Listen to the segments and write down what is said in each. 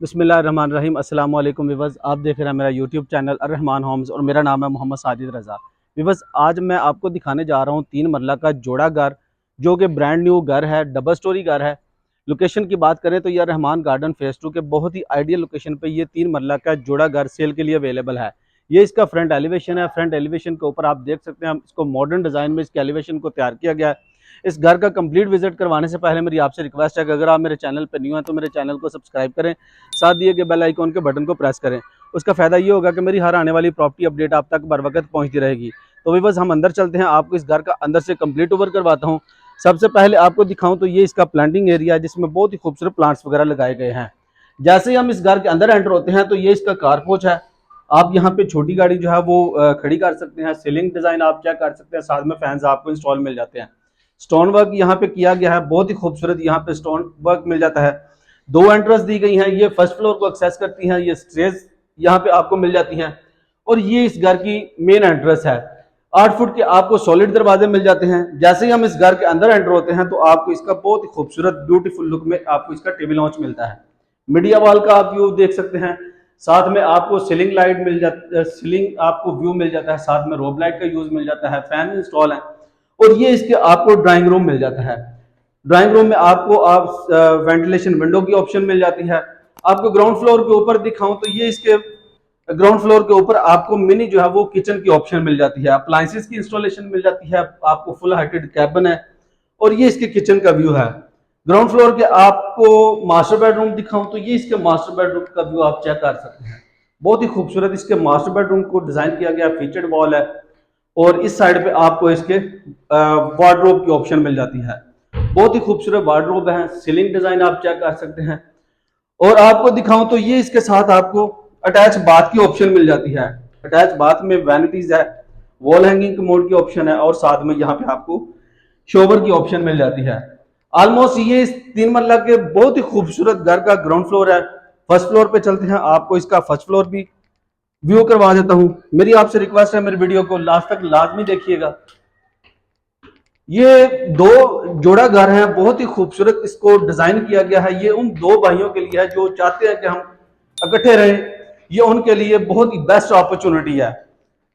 बिसमीम अस्सलाम वालेकुम विवज़ आप देख रहे हैं मेरा यूट्यूब चैनल रहमान होम्स और मेरा नाम है मोहम्मद साजिद रज़ा। विवज़ आज मैं आपको दिखाने जा रहा हूँ तीन मरला का जोड़ा घर, जो कि ब्रांड न्यू घर है डबल स्टोरी घर है। लोकेशन की बात करें तो यह रहमान गार्डन फेस टू के बहुत ही आइडियल लोकेशन पर यह तीन मरला का जोड़ा घर सेल के लिए अवेलेबल है। ये इसका फ्रंट एलिवेशन है। फ्रंट एलिवेशन के ऊपर आप देख सकते हैं इसको मॉडर्न डिज़ाइन में इसके एलिवेशन को तैयार किया गया है। इस घर का कंप्लीट विज़िट करवाने से पहले मेरी आपसे रिक्वेस्ट है कि अगर आप मेरे चैनल पर न्यू हैं तो मेरे चैनल को सब्सक्राइब करें, साथ दिए गए बेल आइकॉन के बटन को प्रेस करें। उसका फ़ायदा ये होगा कि मेरी हर आने वाली प्रॉपर्टी अपडेट आप तक बर वक्त पहुँचती रहेगी। तो बस हम अंदर चलते हैं। आपको इस घर का अंदर से कंप्लीट ओवर करवाता हूँ। सबसे पहले आपको दिखाऊँ तो ये इसका प्लांटिंग एरिया है, जिसमें बहुत ही खूबसूरत प्लांट्स वगैरह लगाए गए हैं। जैसे ही हम इस घर के अंदर एंटर होते हैं तो ये इसका कारपोच है। आप यहाँ पे छोटी गाड़ी जो है वो खड़ी कर सकते हैं। सीलिंग डिज़ाइन आप चेक कर सकते हैं। साथ में फैंस आपको इंस्टॉल मिल जाते हैं। स्टोन वर्क यहाँ पे किया गया है, बहुत ही खूबसूरत यहाँ पे स्टोन वर्क मिल जाता है। दो एंट्रेंस दी गई हैं, ये फ़र्स्ट फ्लोर को एक्सेस करती हैं, ये स्टेज यहाँ पे आपको मिल जाती हैं और ये इस घर की मेन एंट्रेंस है। आठ फुट के आपको सॉलिड दरवाजे मिल जाते हैं। जैसे ही हम इस घर के अंदर एंटर होते हैं तो आपको इसका बहुत ही खूबसूरत ब्यूटीफुल लुक में आपको इसका टेबल लॉन्च मिलता है। मीडिया वॉल का आप व्यू देख सकते हैं। साथ में आपको सीलिंग लाइट मिल जाती है सीलिंग आपको व्यू मिल जाता है। साथ में रोब लाइट का यूज़ मिल जाता है। फ़ैन इंस्टॉल है। और ये इसके आपको ड्राइंग रूम मिल जाता है। ड्राइंग रूम में आपको आप वेंटिलेशन विंडो की ऑप्शन मिल जाती है। आपको ग्राउंड फ्लोर के ऊपर दिखाऊँ तो ये इसके ग्राउंड फ्लोर के ऊपर आपको मिनी जो है वो किचन की ऑप्शन मिल जाती है। अप्लाइंसेस की इंस्टॉलेशन मिल जाती है। आपको फुल हाइटेड कैबन है और ये इसके किचन का व्यू है। ग्राउंड फ्लोर के आपको मास्टर बेडरूम दिखाऊँ तो ये इसके मास्टर बेडरूम का व्यू आप चेक कर सकते हैं। बहुत ही खूबसूरत इसके मास्टर बेडरूम को डिज़ाइन किया गया फीचर्ड वॉल है। और इस साइड पे आपको इसके वार्ड्रोब की ऑप्शन मिल जाती है। बहुत ही खूबसूरत वार्ड्रोब है सीलिंग डिज़ाइन आप चेक कर सकते हैं। और आपको दिखाऊँ तो ये इसके साथ आपको अटैच बाथ की ऑप्शन मिल जाती है। अटैच बाथ में वैनिटीज है वॉल हैंगिंग मोड की ऑप्शन है और साथ में यहाँ पे आपको शोवर की ऑप्शन मिल जाती है। ऑलमोस्ट ये इस तीन मरला के बहुत ही खूबसूरत घर का ग्राउंड फ्लोर है। फ़र्स्ट फ्लोर पे चलते हैं, आपको इसका फ़र्स्ट फ्लोर भी व्यू करवा देता हूँ। मेरी आपसे रिक्वेस्ट है, मेरी वीडियो को लास्ट तक लाजमी देखिएगा। ये दो जोड़ा घर है, बहुत ही खूबसूरत इसको डिज़ाइन किया गया है। ये उन दो भाइयों के लिए है जो चाहते हैं कि हम इकट्ठे रहें। ये उनके लिए बहुत ही बेस्ट अपॉर्चुनिटी है।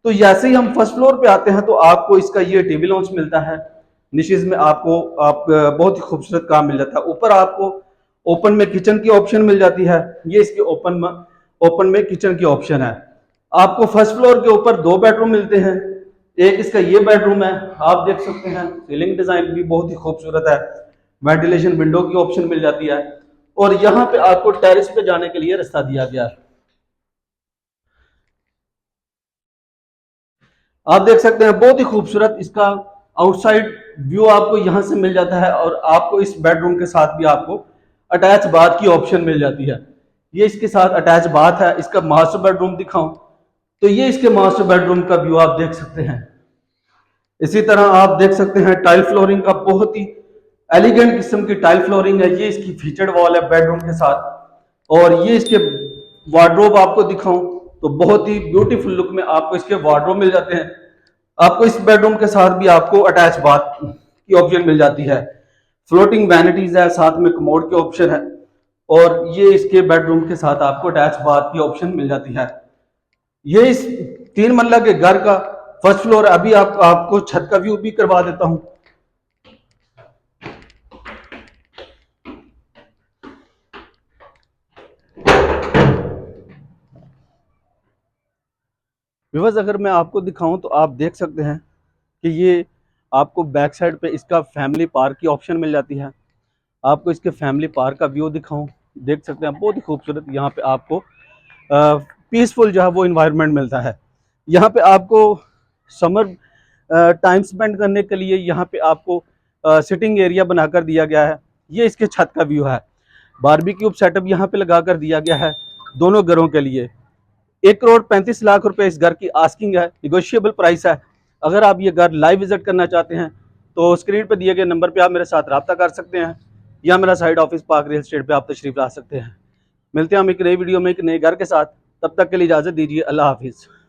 तो जैसे ही हम फ़र्स्ट फ्लोर पे आते हैं तो आपको इसका ये टीवी लॉन्च मिलता है। निशीज में आपको, आप, बहुत ही खूबसूरत काम मिल जाता है। ऊपर आपको ओपन में किचन की ऑप्शन मिल जाती है। ये इसके ओपन में ओपन में किचन की ऑप्शन है। आपको फ़र्स्ट फ्लोर के ऊपर दो बेडरूम मिलते हैं। एक इसका ये बेडरूम है, आप देख सकते हैं। सीलिंग डिज़ाइन भी बहुत ही खूबसूरत है। वेंटिलेशन विंडो की ऑप्शन मिल जाती है। और यहाँ पे आपको टेरिस पे जाने के लिए रास्ता दिया गया है। आप देख सकते हैं, बहुत ही खूबसूरत इसका आउटसाइड व्यू आपको यहाँ से मिल जाता है और आपको इस बेडरूम के साथ भी आपको अटैच बाथ की ऑप्शन मिल जाती है। ये इसके साथ अटैच बाथ है, इसका मास्टर बेडरूम दिखाऊँ। तो ये इसके मास्टर बेडरूम का व्यू आप देख सकते हैं। इसी तरह आप देख सकते हैं टाइल फ्लोरिंग का बहुत ही एलिगेंट किस्म की टाइल फ्लोरिंग है। ये इसकी फीचर्ड वॉल है बेडरूम के साथ। और ये इसके वार्ड्रोब आपको दिखाऊँ तो बहुत ही ब्यूटीफुल लुक में आपको इसके वार्ड्रोब मिल जाते हैं। आपको इस बेडरूम के साथ भी आपको अटैच बाथ की ऑप्शन मिल जाती है। फ्लोटिंग वैनिटीज है, साथ में कमोड के ऑप्शन है। और ये इसके बेडरूम के साथ आपको अटैच बाथ की ऑप्शन मिल जाती है। ये इस तीन मल्ला के घर का फ़र्स्ट फ्लोर अभी आप, आपको छत का व्यू भी करवा देता हूँ। विवज अगर मैं आपको दिखाऊँ तो आप देख सकते हैं कि ये आपको बैक साइड पे इसका फैमिली पार्क की ऑप्शन मिल जाती है। आपको इसके फैमिली पार्क का व्यू दिखाऊँ देख सकते हैं। बहुत ही खूबसूरत यहाँ पे आपको पीसफुल जो है वो इन्वायरमेंट मिलता है। यहाँ पे आपको समर टाइम स्पेंड करने के लिए यहाँ पे आपको सिटिंग एरिया बनाकर दिया गया है। ये इसके छत का व्यू है। बारबी क्यूब सेटअप यहाँ पे लगा कर दिया गया है दोनों घरों के लिए। एक करोड़ पैंतीस लाख रुपए इस घर की आस्किंग है निगोशियबल प्राइस है। अगर आप ये घर लाइव विज़िट करना चाहते हैं तो स्क्रीन पर दिए गए नंबर पर आप मेरे साथ रब्ता कर सकते हैं, या मेरा site office park real estate पर आप तशरीफ़ ला सकते हैं। मिलते हैं हम एक नई वीडियो में एक नए घर के साथ। तब तक के लिए इजाज़त दीजिए अल्लाह हाफिज़।